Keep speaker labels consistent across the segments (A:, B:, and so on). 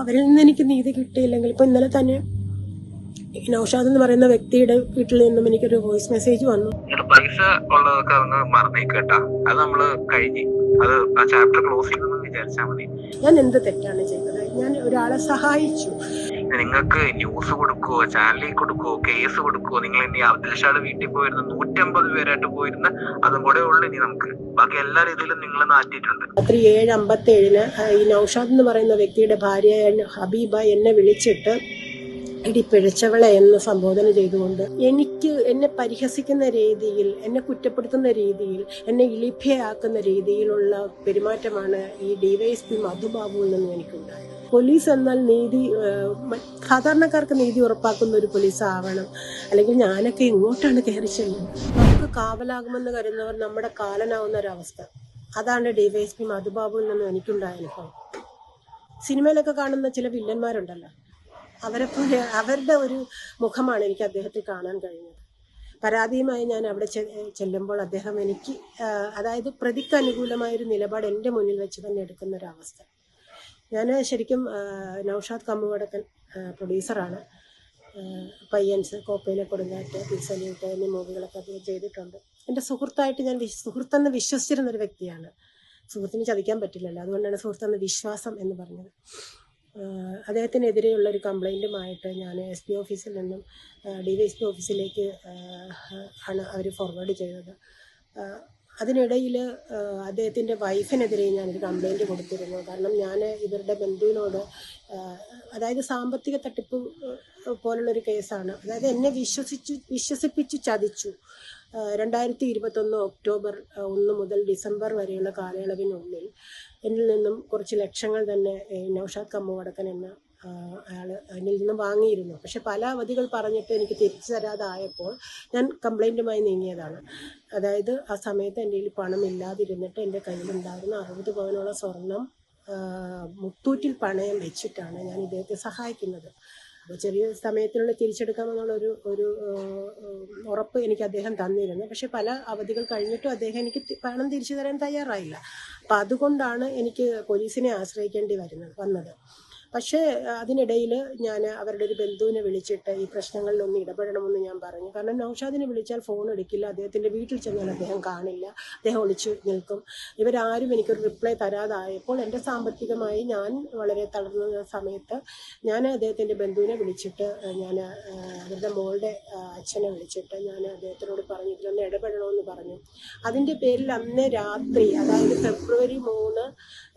A: അവരിൽ നിന്ന് എനിക്ക് നീതി കിട്ടിയില്ലെങ്കിൽ ഇപ്പൊ ഇന്നലെ തന്നെ ഈ നൗഷാദ് എന്ന് പറയുന്ന വ്യക്തിയുടെ വീട്ടിൽ നിന്നും എനിക്കൊരു വോയിസ് മെസ്സേജ് വന്നു.
B: പൈസ ഉള്ളതൊക്കെ ഒന്ന് മറന്നേക്കട്ടാ അത് നമ്മൾ കഴിഞ്ഞ്. അത് ആ ചാപ്റ്റർ ക്ലോസ് ചെയ്തെന്ന് വിചാരിച്ചാൽ മതി.
A: ഞാൻ എന്ത് തെറ്റാണ് ചെയ്തത്? ഞാൻ ഒരാളെ സഹായിച്ചു.
B: നിങ്ങൾക്ക് ന്യൂസ് കൊടുക്കുവോ ചാനലിൽ കൊടുക്കുവോ കേസ് കൊടുക്കുവോ? നിങ്ങൾ ഇനി അബ്ദുൽഷാടെ വീട്ടിൽ പോയിരുന്ന നൂറ്റമ്പത് പേരായിട്ട് പോയിരുന്ന അതും കൂടെ ഉള്ളു ഇനി നമുക്ക്. ബാക്കി എല്ലാ രീതിയിലും നിങ്ങൾ മാറ്റിയിട്ടുണ്ട്
A: രാത്രി ഏഴ് അമ്പത്തി ഏഴിന് ഈ നൗഷാദ് എന്ന് പറയുന്ന വ്യക്തിയുടെ ഭാര്യ ഹബീബ എന്നെ വിളിച്ചിട്ട് ഇടി പിഴച്ചവളെ എന്ന് സംബോധന ചെയ്തുകൊണ്ട് എനിക്ക് എന്നെ പരിഹസിക്കുന്ന രീതിയിൽ എന്നെ കുറ്റപ്പെടുത്തുന്ന രീതിയിൽ എന്നെ ഇളിഭ്യയാക്കുന്ന രീതിയിലുള്ള പെരുമാറ്റമാണ് ഈ ഡിവൈഎസ്പി മധുബാബുവിൽ നിന്നും എനിക്കുണ്ടായത്. പോലീസ് എന്നാൽ നീതി സാധാരണക്കാർക്ക് നീതി ഉറപ്പാക്കുന്ന ഒരു പോലീസ് ആവണം അല്ലെങ്കിൽ ഞാനൊക്കെ ഇങ്ങോട്ടാണ് കയറി ചെല്ലുന്നത്. നമുക്ക് കാവലാകുമെന്ന് കരുതുന്നവർ നമ്മുടെ കാലനാവുന്ന ഒരവസ്ഥ. അതാണ് ഡിവൈഎസ്പി മധുബാബുവിൽ നിന്നും എനിക്കുണ്ടായ അനുഭവം. സിനിമയിലൊക്കെ കാണുന്ന ചില വില്ലന്മാരുണ്ടല്ലോ. അവരെ പോലെ അവരുടെ ഒരു മുഖമാണ് എനിക്ക് അദ്ദേഹത്തിൽ കാണാൻ കഴിഞ്ഞത്. പരാതിയുമായി ഞാൻ അവിടെ ചെല്ലുമ്പോൾ അദ്ദേഹം എനിക്ക് അതായത് പ്രതിക്ക് അനുകൂലമായ ഒരു നിലപാട് എന്റെ മുന്നിൽ വെച്ച് തന്നെ എടുക്കുന്ന ഒരു അവസ്ഥ ഞാൻ ശരിക്കും നൗഷാദ് കമ്മുവടക്കൻ പ്രൊഡ്യൂസറാണ്. പയ്യൻസ് കോപ്പയിലെ കൊടുങ്കാറ്റ് പിസലിയൂട്ട് എന്നീ മൂവികളൊക്കെ അദ്ദേഹം ചെയ്തിട്ടുണ്ട്. എന്റെ സുഹൃത്തായിട്ട് ഞാൻ സുഹൃത്തെന്ന് വിശ്വസിച്ചിരുന്ന ഒരു വ്യക്തിയാണ്. സുഹൃത്തിന് ചതിക്കാൻ പറ്റില്ലല്ലോ അതുകൊണ്ടാണ് സുഹൃത്തെന്ന് വിശ്വാസം എന്ന് പറഞ്ഞത്. അദ്ദേഹത്തിനെതിരെയുള്ള ഒരു കംപ്ലൈന്റുമായിട്ട് ഞാൻ എസ് പി ഓഫീസിൽ നിന്നും ഡി വൈ എസ് പി ഓഫീസിലേക്ക് ആണ് അവർ ഫോർവേഡ് ചെയ്തത്. അതിനിടയിൽ അദ്ദേഹത്തിന്റെ വൈഫിനെതിരെ ഞാനൊരു കംപ്ലൈന്റ് കൊടുത്തിരുന്നു. കാരണം ഞാൻ ഇവരുടെ ബന്ധുവിനോട് അതായത് സാമ്പത്തിക തട്ടിപ്പ് പോലുള്ളൊരു കേസാണ് അതായത് എന്നെ വിശ്വസിച്ചു വിശ്വസിപ്പിച്ചു ചതിച്ചു. രണ്ടായിരത്തി ഇരുപത്തൊന്ന് ഒക്ടോബർ ഒന്ന് മുതൽ ഡിസംബർ വരെയുള്ള കാലയളവിനുള്ളിൽ എന്നിൽ നിന്നും കുറച്ച് ലക്ഷങ്ങൾ തന്നെ നൗഷാദ് കമ്മുവടക്കൻ എന്ന അയാൾ എന്നിൽ നിന്നും വാങ്ങിയിരുന്നു. പക്ഷെ പല അവധികൾ പറഞ്ഞിട്ട് എനിക്ക് തിരിച്ചു തരാതായപ്പോൾ ഞാൻ കംപ്ലൈന്റുമായി നീങ്ങിയതാണ്. അതായത് ആ സമയത്ത് എന്റെ കയ്യിൽ പണം ഇല്ലാതിരുന്നിട്ട് എന്റെ കയ്യിലുണ്ടായിരുന്ന അറുപത് പവനുള്ള സ്വർണം മുത്തൂറ്റിൽ പണയം വെച്ചിട്ടാണ് ഞാൻ ഇദ്ദേഹത്തെ സഹായിക്കുന്നത്. അപ്പോൾ ചെറിയ സമയത്തിനുള്ളിൽ തിരിച്ചെടുക്കാമെന്നുള്ള ഒരു ഒരു ഉറപ്പ് എനിക്ക് അദ്ദേഹം തന്നിരുന്നു. പക്ഷെ പല അവധികൾ കഴിഞ്ഞിട്ടും അദ്ദേഹം എനിക്ക് പണം തിരിച്ചു തരാൻ തയ്യാറായില്ല. അപ്പം അതുകൊണ്ടാണ് എനിക്ക് പോലീസിനെ ആശ്രയിക്കേണ്ടി വരുന്നത് വന്നത്. പക്ഷേ അതിനിടയിൽ ഞാൻ അവരുടെ ഒരു ബന്ധുവിനെ വിളിച്ചിട്ട് ഈ പ്രശ്നങ്ങളിലൊന്ന് ഇടപെടണമെന്ന് ഞാൻ പറഞ്ഞു. കാരണം നൗഷാദിനെ വിളിച്ചാൽ ഫോൺ എടുക്കില്ല. അദ്ദേഹത്തിന്റെ വീട്ടിൽ ചെന്നാൽ അദ്ദേഹം കാണില്ല. അദ്ദേഹം ഒളിച്ചു നിൽക്കും. ഇവരാരും എനിക്കൊരു റിപ്ലൈ തരാതായപ്പോൾ എന്റെ സാമ്പത്തികമായി ഞാൻ വളരെ തളർന്ന സമയത്ത് ഞാൻ അദ്ദേഹത്തിന്റെ ബന്ധുവിനെ വിളിച്ചിട്ട് ഞാൻ അവരുടെ മോളുടെ അച്ഛനെ വിളിച്ചിട്ട് ഞാൻ അദ്ദേഹത്തിനോട് പറഞ്ഞു ഇതിലൊന്ന് ഇടപെടണമെന്ന് പറഞ്ഞു. അതിന്റെ പേരിൽ അന്ന് രാത്രി അതായത് ഫെബ്രുവരി മൂന്ന്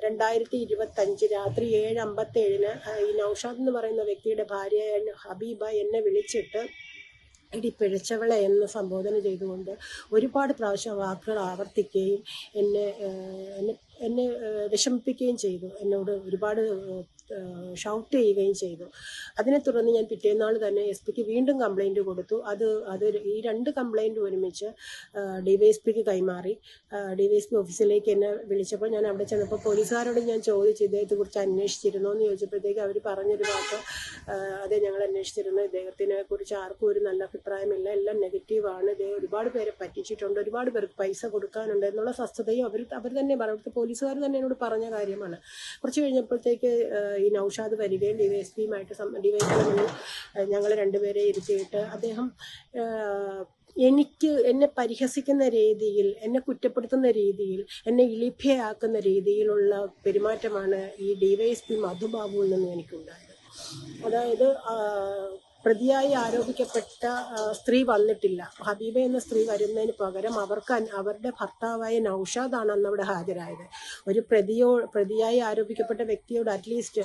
A: രണ്ടായിരത്തി ഇരുപത്തഞ്ച് രാത്രി ഏഴ് അമ്പത്തേഴിന് ഈ നൗഷാദ് എന്ന് പറയുന്ന വ്യക്തിയുടെ ഭാര്യ ഹബീബ എന്നെ വിളിച്ചിട്ട് ഇടി പിഴച്ചവളെ എന്ന് സംബോധന ചെയ്തുകൊണ്ട് ഒരുപാട് പ്രാവശ്യം വാക്കുകൾ ആവർത്തിക്കുകയും എന്നെ എന്നെ എന്നെ വിഷമിപ്പിക്കുകയും ചെയ്തു. എന്നോട് ഒരുപാട് ഷൗട്ട് ചെയ്യുകയും ചെയ്തു. അതിനെ തുടർന്ന് ഞാൻ പിറ്റേന്നാൾ തന്നെ എസ് പിക്ക് വീണ്ടും കംപ്ലൈന്റ് കൊടുത്തു. അത് അത് ഈ രണ്ട് കംപ്ലൈന്റ് ഒരുമിച്ച് ഡി വൈ എസ് പിക്ക് കൈമാറി. ഡി വൈ എസ് പി ഓഫീസിലേക്ക് എന്നെ വിളിച്ചപ്പോൾ ഞാൻ അവിടെ ചെന്നപ്പോൾ പോലീസുകാരോട് ഞാൻ ചോദിച്ചു ഇദ്ദേഹത്തെക്കുറിച്ച് അന്വേഷിച്ചിരുന്നോ? എന്ന് ചോദിച്ചപ്പോഴത്തേക്ക് അവർ പറഞ്ഞൊരു വാക്ക് അതേ ഞങ്ങൾ അന്വേഷിച്ചിരുന്നു. ഇദ്ദേഹത്തിനെ കുറിച്ച് ആർക്കും ഒരു നല്ല അഭിപ്രായമില്ല. എല്ലാം നെഗറ്റീവാണ് ഇദ്ദേഹം ഒരുപാട് പേരെ പറ്റിച്ചിട്ടുണ്ട്. ഒരുപാട് പേർക്ക് പൈസ കൊടുക്കാനുണ്ട്. എന്നുള്ള സ്വസ്ഥതയും അവർ അവർ തന്നെ പറഞ്ഞു. പോലീസുകാർ തന്നെ എന്നോട് പറഞ്ഞ കാര്യമാണ്. കുറച്ച് കഴിഞ്ഞപ്പോഴത്തേക്ക് ഈ നൌഷാദ് വരികയും ഡി വൈ എസ് പിയുമായിട്ട് ഡി വൈ എസ് ഞങ്ങൾ രണ്ടുപേരെ ഇരുത്തിയിട്ട് അദ്ദേഹം എനിക്ക് എന്നെ പരിഹസിക്കുന്ന രീതിയിൽ എന്നെ കുറ്റപ്പെടുത്തുന്ന രീതിയിൽ എന്നെ ഇളിഭ്യയാക്കുന്ന രീതിയിലുള്ള പെരുമാറ്റമാണ് ഈ ഡി വൈ എസ് പി മധുബാബുവിൽ നിന്നും എനിക്കുണ്ടായത്. അതായത് പ്രതിയായി ആരോപിക്കപ്പെട്ട സ്ത്രീ വന്നിട്ടില്ല. ഹബീബ എന്ന സ്ത്രീ വരുന്നതിന് പകരം അവർക്ക് അവരുടെ ഭർത്താവായ നൌഷാദാണ് അന്ന് അവിടെ ഹാജരായത്. ഒരു പ്രതിയോ പ്രതിയായി ആരോപിക്കപ്പെട്ട വ്യക്തിയോട് അറ്റ്ലീസ്റ്റ്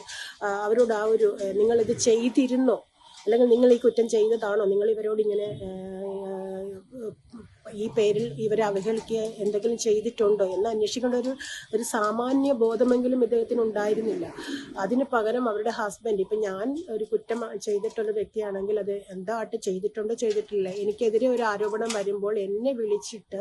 A: അവരോട് ആ ഒരു നിങ്ങളിത് ചെയ്തിരുന്നോ? അല്ലെങ്കിൽ നിങ്ങൾ ഈ കുറ്റം ചെയ്തതാണോ? നിങ്ങൾ ഇവരോട് ഇങ്ങനെ ഈ പേരിൽ ഇവരെ അവഹേളിക്കുക എന്തെങ്കിലും ചെയ്തിട്ടുണ്ടോ എന്ന് അന്വേഷിക്കേണ്ട ഒരു ഒരു സാമാന്യ ബോധമെങ്കിലും ഇദ്ദേഹത്തിന് ഉണ്ടായിരുന്നില്ല. അതിന് പകരം അവരുടെ ഹസ്ബൻഡ് ഇപ്പം ഞാൻ ഒരു കുറ്റം ചെയ്തിട്ടുള്ള വ്യക്തിയാണെങ്കിൽ അത് എന്താട്ട് ചെയ്തിട്ടുണ്ടോ ചെയ്തിട്ടില്ല. എനിക്കെതിരെ ഒരു ആരോപണം വരുമ്പോൾ എന്നെ വിളിച്ചിട്ട്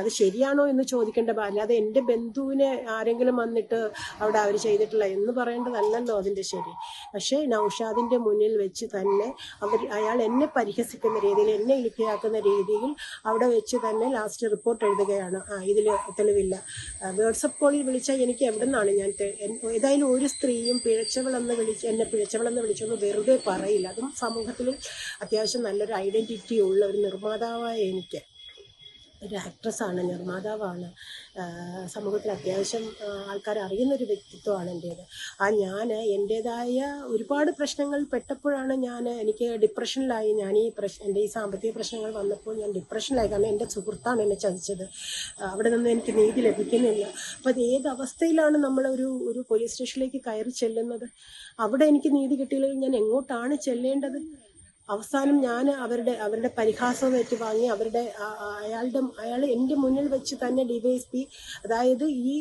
A: അത് ശരിയാണോ എന്ന് ചോദിക്കേണ്ട അത് എന്റെ ബന്ധുവിനെ ആരെങ്കിലും വന്നിട്ട് അവിടെ അവർ ചെയ്തിട്ടില്ല എന്ന് പറയേണ്ടതല്ലല്ലോ അതിന്റെ ശരി. പക്ഷേ നൗഷാദിന്റെ മുന്നിൽ വെച്ച് തന്നെ അവർ അയാൾ എന്നെ പരിഹസിക്കുന്ന രീതിയിൽ എന്നെ ഇളിക്കയാക്കുന്ന രീതിയിൽ രീതിയിൽ അവിടെ വെച്ച് തന്നെ ലാസ്റ്റ് റിപ്പോർട്ട് എഴുതുകയാണ്. ആ ഇതിൽ തെളിവില്ല. വാട്സപ്പ് കോളിൽ വിളിച്ചാൽ എനിക്ക് എവിടെ നിന്നാണ് ഞാൻ ഏതായാലും ഒരു സ്ത്രീയും പിഴച്ചവളെന്ന് വിളിച്ച് എന്നെ പിഴച്ചവളെന്ന് വിളിച്ചൊന്ന് വെറുതെ പറയില്ല. അതും സമൂഹത്തിൽ അത്യാവശ്യം നല്ലൊരു ഐഡന്റിറ്റി ഉള്ള ഒരു നിർമ്മാതാവായ എനിക്ക്. ഒരു ആക്ട്രസ്സാണ് നിർമ്മാതാവാണ്. സമൂഹത്തിൽ അത്യാവശ്യം ആൾക്കാർ അറിയുന്നൊരു വ്യക്തിത്വമാണ് എന്റേത് ആ ഞാൻ എന്റേതായ ഒരുപാട് പ്രശ്നങ്ങൾ പെട്ടപ്പോഴാണ് ഞാൻ എനിക്ക് ഡിപ്രഷനിലായി ഞാൻ ഈ പ്രശ്നം എന്റെ ഈ സാമ്പത്തിക പ്രശ്നങ്ങൾ വന്നപ്പോൾ ഞാൻ ഡിപ്രഷനിലായി കാരണം എന്റെ സുഹൃത്താണ് എന്നെ ചതിച്ചത്. അവിടെ നിന്ന് എനിക്ക് നീതി ലഭിക്കുന്നില്ല. അപ്പോൾ അത് ഏത് അവസ്ഥയിലാണ് നമ്മൾ ഒരു ഒരു പോലീസ് സ്റ്റേഷനിലേക്ക് കയറി ചെല്ലുന്നത്? അവിടെ എനിക്ക് നീതി കിട്ടിയില്ലെങ്കിൽ ഞാൻ എങ്ങോട്ടാണ് ചെല്ലേണ്ടത്? അവസാനം ഞാൻ അവരുടെ അവരുടെ പരിഹാസം ഏറ്റുവാങ്ങി അവരുടെ അയാളുടെ അയാൾ എന്റെ മുന്നിൽ വെച്ച് തന്നെ ഡിവൈഎസ്പി അതായത് ഈ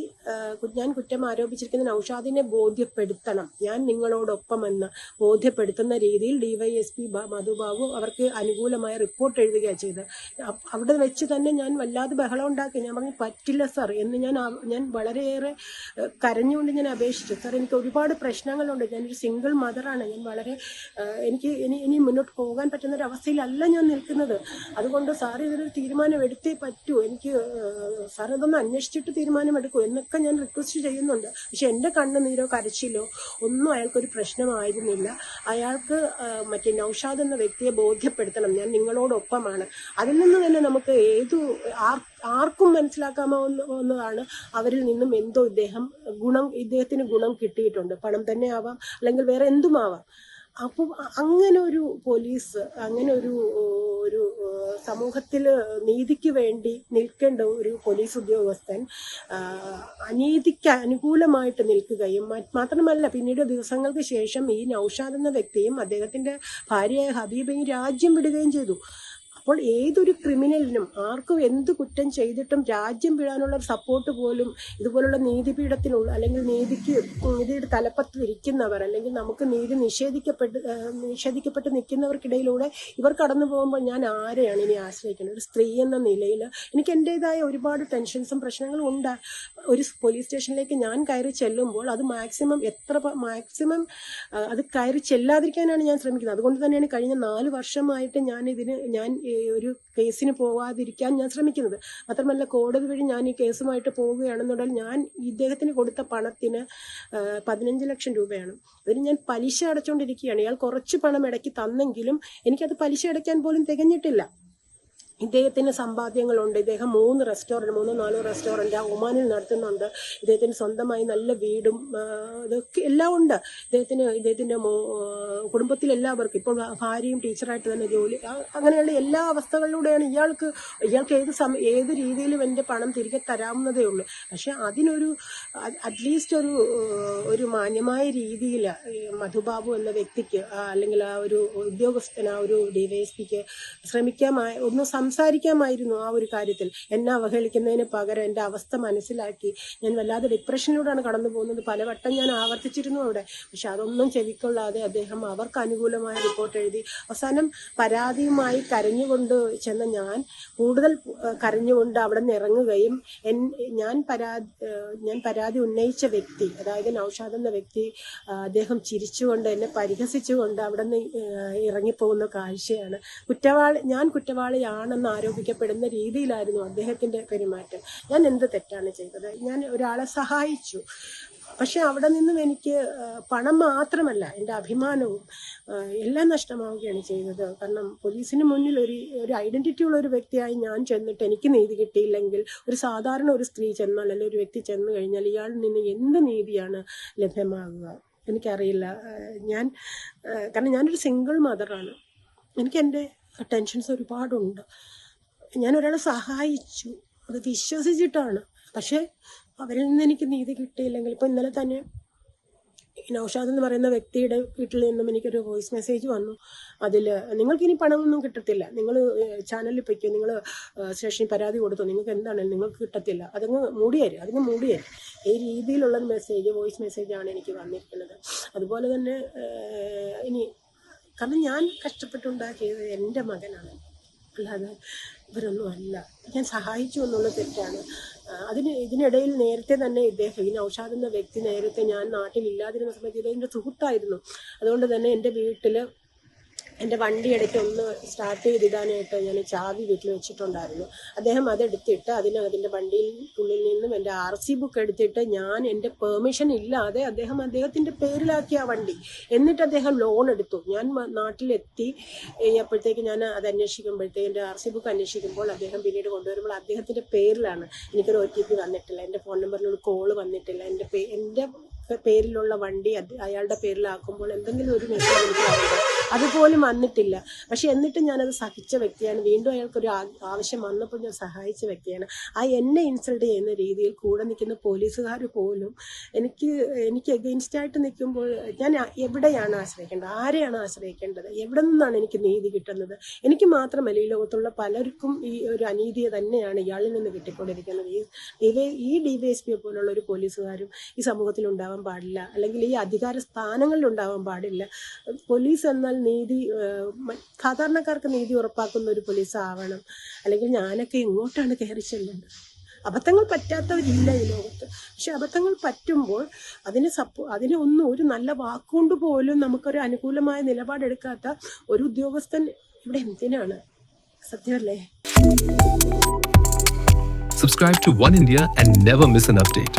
A: ഞാൻ കുറ്റം ആരോപിച്ചിരിക്കുന്ന നൌഷാദിനെ ബോധ്യപ്പെടുത്തണം. ഞാൻ നിങ്ങളോടൊപ്പമെന്ന് ബോധ്യപ്പെടുത്തുന്ന രീതിയിൽ ഡിവൈഎസ്പി മധുബാബു അവർക്ക് അനുകൂലമായ റിപ്പോർട്ട് എഴുതുകയാണ് ചെയ്തത്. അവിടെ വെച്ച് തന്നെ ഞാൻ വല്ലാതെ ബഹളം ഉണ്ടാക്കി. ഞാൻ പറഞ്ഞു പറ്റില്ല സർ എന്ന് ഞാൻ ഞാൻ വളരെയേറെ കരഞ്ഞുകൊണ്ട് ഞാൻ അപേക്ഷിച്ചു. സർ എനിക്ക് ഒരുപാട് പ്രശ്നങ്ങളുണ്ട്. ഞാനൊരു സിംഗിൾ മദറാണ്. ഞാൻ വളരെ എനിക്ക് ഇനി ഇനി മുന്നോട്ട് പോകാൻ പറ്റുന്ന അവസ്ഥയിലല്ല ഞാൻ നിൽക്കുന്നത്. അതുകൊണ്ട് സാർ ഇതിനൊരു തീരുമാനം എടുത്തേ പറ്റൂ. എനിക്ക് സാർ ഇതൊന്ന് അന്വേഷിച്ചിട്ട് തീരുമാനം എടുക്കൂ എന്നൊക്കെ ഞാൻ റിക്വസ്റ്റ് ചെയ്യുന്നുണ്ട്. പക്ഷെ എന്റെ കണ്ണുനീരോ കരച്ചിലോ ഒന്നും അയാൾക്കൊരു പ്രശ്നമായിരുന്നില്ല. അയാൾക്ക് മറ്റേ നൌഷാദ് എന്ന വ്യക്തിയെ ബോധ്യപ്പെടുത്തണം. ഞാൻ നിങ്ങളോടൊപ്പമാണ്. അതിൽ നിന്ന് തന്നെ നമുക്ക് ഏതു ആർ ആർക്കും മനസ്സിലാക്കാമെന്നതാണ് അവരിൽ നിന്നും എന്തോ ഇദ്ദേഹം ഗുണം ഇദ്ദേഹത്തിന് ഗുണം കിട്ടിയിട്ടുണ്ട്. പണം തന്നെ ആവാം അല്ലെങ്കിൽ വേറെ എന്തുമാവാം. അപ്പം അങ്ങനെ ഒരു പോലീസ് അങ്ങനെ ഒരു ഒരു സമൂഹത്തിൽ നീതിക്ക് വേണ്ടി നിൽക്കേണ്ട ഒരു പോലീസ് ഉദ്യോഗസ്ഥൻ അനീതിക്ക് അനുകൂലമായിട്ട് നിൽക്കുകയും മാത്രമല്ല പിന്നീട് ദിവസങ്ങൾക്ക് ശേഷം ഈ നൌഷാദ് എന്ന വ്യക്തിയും അദ്ദേഹത്തിന്റെ ഭാര്യയായ ഹബീബയും രാജ്യം വിടുകയും ചെയ്തു. അപ്പോൾ ഏതൊരു ക്രിമിനലിനും ആർക്കും എന്ത് കുറ്റം ചെയ്തിട്ടും രാജ്യം വിടാനുള്ള ഒരു സപ്പോർട്ട് പോലും ഇതുപോലുള്ള നീതിപീഠത്തിനുള്ള അല്ലെങ്കിൽ നീതിക്ക് നീതിയുടെ തലപ്പത്ത് ഇരിക്കുന്നവർ അല്ലെങ്കിൽ നമുക്ക് നീതി നിഷേധിക്കപ്പെട്ട് നിഷേധിക്കപ്പെട്ട് നിൽക്കുന്നവർക്കിടയിലൂടെ ഇവർ കടന്നു പോകുമ്പോൾ ഞാൻ ആരെയാണ് ഇനി ആശ്രയിക്കുന്നത്? ഒരു സ്ത്രീ എന്ന നിലയിൽ എനിക്ക് എന്റെതായ ഒരുപാട് ടെൻഷൻസും പ്രശ്നങ്ങളും ഉണ്ട്. ഒരു പോലീസ് സ്റ്റേഷനിലേക്ക് ഞാൻ കയറി ചെല്ലുമ്പോൾ അത് മാക്സിമം എത്ര മാക്സിമം അത് കയറി ചെല്ലാതിരിക്കാനാണ് ഞാൻ ശ്രമിക്കുന്നത്. അതുകൊണ്ട് തന്നെയാണ് കഴിഞ്ഞ നാല് വർഷമായിട്ട് ഞാൻ ഇതിന് ഞാൻ ഒരു കേസിന് പോവാതിരിക്കാൻ ഞാൻ ശ്രമിക്കുന്നത്. മാത്രമല്ല കോടതി വഴി ഞാൻ ഈ കേസുമായിട്ട് പോവുകയാണെന്നുണ്ടെങ്കിൽ ഞാൻ ഇദ്ദേഹത്തിന് കൊടുത്ത പണത്തിന് പതിനഞ്ച് ലക്ഷം രൂപയാണ്. അതിന് ഞാൻ പലിശ അടച്ചുകൊണ്ടിരിക്കുകയാണ് ഇയാൾ കുറച്ച് പണം ഇടയ്ക്ക് തന്നെങ്കിലും എനിക്കത് പലിശ അടയ്ക്കാൻ പോലും തികഞ്ഞിട്ടില്ല. ഇദ്ദേഹത്തിന് സമ്പാദ്യങ്ങളുണ്ട്. ഇദ്ദേഹം മൂന്ന് റെസ്റ്റോറന്റ് മൂന്നോ നാലോ റെസ്റ്റോറന്റ് ഒമാനിൽ നടത്തുന്നുണ്ട്. ഇദ്ദേഹത്തിന് സ്വന്തമായി നല്ല വീടും ഇതൊക്കെ എല്ലാം ഉണ്ട്. ഇദ്ദേഹത്തിന് ഇദ്ദേഹത്തിന്റെ കുടുംബത്തിലെല്ലാവർക്കും ഇപ്പോൾ ഭാര്യയും ടീച്ചറായിട്ട് തന്നെ ജോലി അങ്ങനെയുള്ള എല്ലാ അവസ്ഥകളിലൂടെയാണ് ഇയാൾക്ക് ഇയാൾക്ക് ഏത് സമയം ഏത് രീതിയിലും എന്റെ പണം തിരികെ തരാവുന്നതേ ഉള്ളൂ. പക്ഷെ അതിനൊരു അറ്റ്ലീസ്റ്റ് ഒരു ഒരു മാന്യമായ രീതിയിൽ മധുബാബു എന്ന വ്യക്തിക്ക് അല്ലെങ്കിൽ ആ ഒരു ഉദ്യോഗസ്ഥന ആ ഒരു പിക്ക് ശ്രമിക്കാമായി ഒന്ന് സംസാരിക്കാമായിരുന്നു ആ ഒരു കാര്യത്തിൽ. എന്നെ അവഹേളിക്കുന്നതിന് പകരം എന്റെ അവസ്ഥ മനസ്സിലാക്കി. ഞാൻ വല്ലാതെ ഡിപ്രഷനിലൂടെയാണ് കടന്നു പോകുന്നത്. പലവട്ടം ഞാൻ ആവർത്തിച്ചിരുന്നു അവിടെ. പക്ഷെ അതൊന്നും ചെവിക്കൊള്ളാതെ അദ്ദേഹം അവർക്ക് അനുകൂലമായ റിപ്പോർട്ട് എഴുതി. അവസാനം പരാതിയുമായി കരഞ്ഞുകൊണ്ട് ചെന്ന ഞാൻ കൂടുതൽ കരഞ്ഞുകൊണ്ട് അവിടെ നിന്ന് ഇറങ്ങുകയും എൻ ഞാൻ പരാതി ഞാൻ പരാതി ഉന്നയിച്ച വ്യക്തി അതായത് നൌഷാദ് എന്ന വ്യക്തി അദ്ദേഹം ചിരിച്ചുകൊണ്ട് എന്നെ പരിഹസിച്ചുകൊണ്ട് അവിടെ നിന്ന് ഇറങ്ങിപ്പോകുന്ന കാഴ്ചയാണ്. കുറ്റവാളി ഞാൻ കുറ്റവാളിയാണെന്ന് ആരോപിക്കപ്പെടുന്ന രീതിയിലായിരുന്നു അദ്ദേഹത്തിന്റെ പെരുമാറ്റം. ഞാൻ എന്ത് തെറ്റാണ് ചെയ്തത്? ഞാൻ ഒരാളെ സഹായിച്ചു. പക്ഷെ അവിടെ നിന്നും എനിക്ക് പണം മാത്രമല്ല എന്റെ അഭിമാനവും എല്ലാം നഷ്ടമാവുകയാണ് ചെയ്തത്. കാരണം പോലീസിന് മുന്നിൽ ഒരു ഒരു ഐഡന്റിറ്റി ഉള്ള ഒരു വ്യക്തിയായി ഞാൻ ചെന്നിട്ട് എനിക്ക് നീതി കിട്ടിയില്ലെങ്കിൽ ഒരു സാധാരണ ഒരു സ്ത്രീ ചെന്നാൽ അല്ലെങ്കിൽ ഒരു വ്യക്തി ചെന്ന് കഴിഞ്ഞാൽ ഇയാളിൽ നിന്ന് എന്ത് നീതിയാണ് ലഭ്യമാകുക? എനിക്കറിയില്ല. ഞാൻ കാരണം ഞാനൊരു സിംഗിൾ മദറാണ് എനിക്ക് എന്റെ ടെൻഷൻസ് ഒരുപാടുണ്ട്. ഞാൻ ഒരാളെ സഹായിച്ചു. അത് വിശ്വസിച്ചിട്ടാണ്. പക്ഷേ അവരിൽ നിന്ന് എനിക്ക് നീതി കിട്ടിയില്ലെങ്കിൽ ഇപ്പം ഇന്നലെ തന്നെ നൗഷാദ് എന്ന് പറയുന്ന വ്യക്തിയുടെ വീട്ടിൽ നിന്നും എനിക്കൊരു വോയിസ് മെസ്സേജ് വന്നു. അതിൽ നിങ്ങൾക്ക് ഇനി പണമൊന്നും കിട്ടത്തില്ല. നിങ്ങൾ ചാനലിൽ പൊയ്ക്കോ. നിങ്ങൾ സ്റ്റേഷനിൽ പരാതി കൊടുത്തു. നിങ്ങൾക്ക് എന്താണെങ്കിലും നിങ്ങൾക്ക് കിട്ടത്തില്ല. അതങ്ങ് മൂടിയേരും. അതങ്ങ് മൂടിയേരും. ഈ രീതിയിലുള്ള മെസ്സേജ് വോയിസ് മെസ്സേജാണ് എനിക്ക് വന്നിരിക്കുന്നത്. അതുപോലെ തന്നെ ഇനി കാരണം ഞാൻ കഷ്ടപ്പെട്ടുണ്ടാക്കിയത് എന്റെ മകനാണ്. അല്ലാതെ ഇവരൊന്നും അല്ല. ഞാൻ സഹായിച്ചു എന്നുള്ള തെറ്റാണ്. അതിന് ഇതിനിടയിൽ നേരത്തെ തന്നെ ഇദ്ദേഹം ഈ നൌഷാദ് എന്ന വ്യക്തി നേരത്തെ ഞാൻ നാട്ടിൽ ഇല്ലാതിരുന്ന സമയത്ത് ഇദ്ദേഹത്തിന്റെ സുഹൃത്തായിരുന്നു. അതുകൊണ്ട് തന്നെ എന്റെ വീട്ടിൽ എന്റെ വണ്ടി ഇടയ്ക്ക് ഒന്ന് സ്റ്റാർട്ട് ചെയ്തിടാനായിട്ട് ഞാൻ ചാവി വീട്ടിൽ വെച്ചിട്ടുണ്ടായിരുന്നു. അദ്ദേഹം അതെടുത്തിട്ട് അതിന് അതിന്റെ വണ്ടിയിൽ നിന്നും എന്റെ ആർ സി ബുക്ക് എടുത്തിട്ട് ഞാൻ എന്റെ പെർമിഷൻ ഇല്ലാതെ അദ്ദേഹം അദ്ദേഹത്തിന്റെ പേരിലാക്കിയ ആ വണ്ടി. എന്നിട്ട് അദ്ദേഹം ലോൺ എടുത്തു. ഞാൻ നാട്ടിലെത്തി. അപ്പോഴത്തേക്ക് ഞാൻ അത് അന്വേഷിക്കുമ്പോഴത്തേക്ക് എന്റെ ആർ സി ബുക്ക് അന്വേഷിക്കുമ്പോൾ അദ്ദേഹം പിന്നീട് കൊണ്ടുവരുമ്പോൾ അദ്ദേഹത്തിന്റെ പേരിലാണ് എനിക്കൊരു ഒ ടി പി വന്നിട്ടില്ല. എന്റെ ഫോൺ നമ്പറിലൊരു കോൾ വന്നിട്ടില്ല. എന്റെ പേ എന്റെ പേരിലുള്ള വണ്ടി അയാളുടെ പേരിലാക്കുമ്പോൾ എന്തെങ്കിലും ഒരു മെസ്സേജ് എനിക്ക് അതുപോലും വന്നിട്ടില്ല. പക്ഷെ എന്നിട്ടും ഞാനത് സഹിച്ച വ്യക്തിയാണ്. വീണ്ടും അയാൾക്കൊരു ആവശ്യം വന്നപ്പോൾ ഞാൻ സഹായിച്ച വ്യക്തിയാണ്. ആ എന്നെ ഇൻസൾട്ട് ചെയ്യുന്ന രീതിയിൽ കൂടെ നിൽക്കുന്ന പോലീസുകാർ പോലും എനിക്ക് എനിക്ക് എഗെയിൻസ്റ്റ് ആയിട്ട് നിൽക്കുമ്പോൾ ഞാൻ എവിടെയാണ് ആശ്രയിക്കേണ്ടത്? ആരെയാണ് ആശ്രയിക്കേണ്ടത്? എവിടെ നിന്നാണ് എനിക്ക് നീതി കിട്ടുന്നത്? എനിക്ക് മാത്രമല്ല ഈ ലോകത്തുള്ള പലർക്കും ഈ ഒരു അനീതിയെ തന്നെയാണ് ഇയാളിൽ നിന്ന് കിട്ടിക്കൊണ്ടിരിക്കുന്നത്. ഈ ഡിവൈ ഈ ഡി വൈ എസ് പോലുള്ള ഒരു പോലീസുകാരും ഈ സമൂഹത്തിൽ ഉണ്ടാവാൻ പാടില്ല. അല്ലെങ്കിൽ ഈ അധികാര സ്ഥാനങ്ങളിൽ ഉണ്ടാവാൻ പാടില്ല. പോലീസ് എന്നാൽ നീതി സാധാരണക്കാർക്ക് നീതി ഉറപ്പാക്കുന്ന ഒരു പോലീസ് ആവണം അല്ലെങ്കിൽ ഞാനൊക്കെ എങ്ങോട്ടാണ് കയറി ചെല്ലേണ്ടത് അബദ്ധങ്ങൾ പറ്റാത്തവരില്ല ഈ ലോകത്ത്. പക്ഷെ അബദ്ധങ്ങൾ പറ്റുമ്പോൾ അതിന് സപ്പോ അതിന് ഒന്നും ഒരു നല്ല വാക്കുകൊണ്ട് പോലും നമുക്കൊരു അനുകൂലമായ നിലപാടെടുക്കാത്ത ഒരു ഉദ്യോഗസ്ഥൻ ഇവിടെ എന്തിനാണ്? സത്യമല്ലേ?
C: Subscribe to One India and never miss an update.